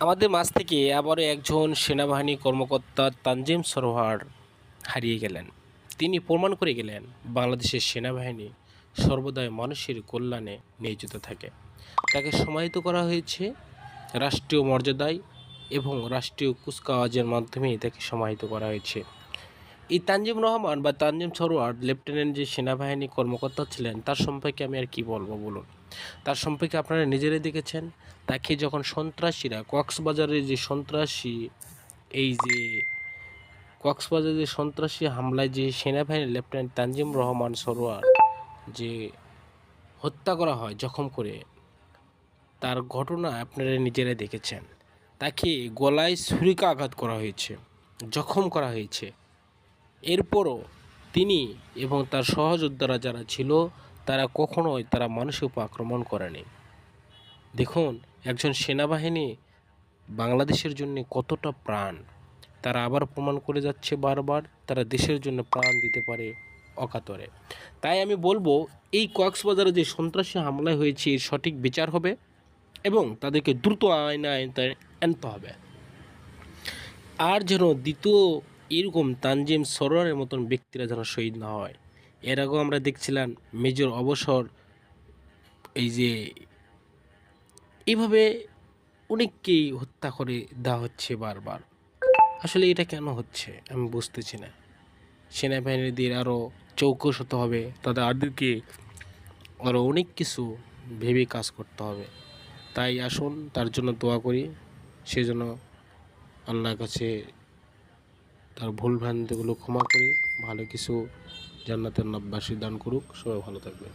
আমাদের মাছ থেকে আবারও একজন সেনাবাহিনী কর্মকর্তা তানজিম সরোয়ার হারিয়ে গেলেন। তিনি প্রমাণ করে গেলেন, বাংলাদেশের সেনাবাহিনী সর্বদাই মানুষের কল্যাণে নিয়োজিত থাকে। তাকে সমাহিত করা হয়েছে রাষ্ট্রীয় মর্যাদায় এবং রাষ্ট্রীয় কুচকাওয়াজের মাধ্যমেই তাকে সমাহিত করা হয়েছে। এই তানজিম রহমান বা তানজিম সরোয়ার, লেফটেন্যান্ট যে সেনাবাহিনী কর্মকর্তা ছিলেন, তার সম্পর্কে আমি আর কি বলব বলুন? তার সম্পর্কে আপনারা নিজেরাই দেখেছেন? তাকে যখন সন্ত্রাসীরা, কক্সবাজারের যে সন্ত্রাসী, এই যে কক্সবাজারের যে সন্ত্রাসী হামলায় যে সেনাবাহিনীর লেফটেন্যান্ট তানজিম রহমান সরোয়ার যে হত্যা করা হয় জখম করে, তার ঘটনা আপনারা নিজেরাই দেখেছেন। তাকে গলায় ছুরিকা আঘাত করা হয়েছে, জখম করা হয়েছে। এরপরও তিনি এবং তার সহযোদ্ধারা যারা ছিল, তারা কখনোই তারা মানুষের উপর আক্রমণ করেনি। দেখুন, একজন সেনাবাহিনী বাংলাদেশের জন্য কতটা প্রাণ। তারা আবার প্রমাণ করে যাচ্ছে বারবার, তারা দেশের জন্য প্রাণ দিতে পারে অকাতরে। তাই আমি বলব, এই কক্সবাজারে যে সন্ত্রাসী হামলা হয়েছে, এর সঠিক বিচার হবে এবং তাদেরকে দ্রুত আইনে আনতে হবে। আর যেন দ্বিতীয় এরকম তানজিম সরোয়ারের মতন ব্যক্তিরা যেন শহীদ না হয়। এর আগেও আমরা দেখছিলাম মেজর অবসর, এই যে এইভাবে অনেককেই হত্যা করে দেওয়া হচ্ছে বারবার। আসলে এটা কেন হচ্ছে আমি বুঝতেছি না। সেনাবাহিনীদের আরও চৌকস হতে হবে তাদেরকে আরও অনেক কিছু ভেবে কাজ করতে হবে। তাই আসুন, তার জন্য দোয়া করি সেজন্য আল্লাহর কাছে তার ভুল ভ্রান্তিগুলো ক্ষমা করে ভালো কিছু জান্নাতের নব্বাসী দান করুক। সবাই ভালো থাকবে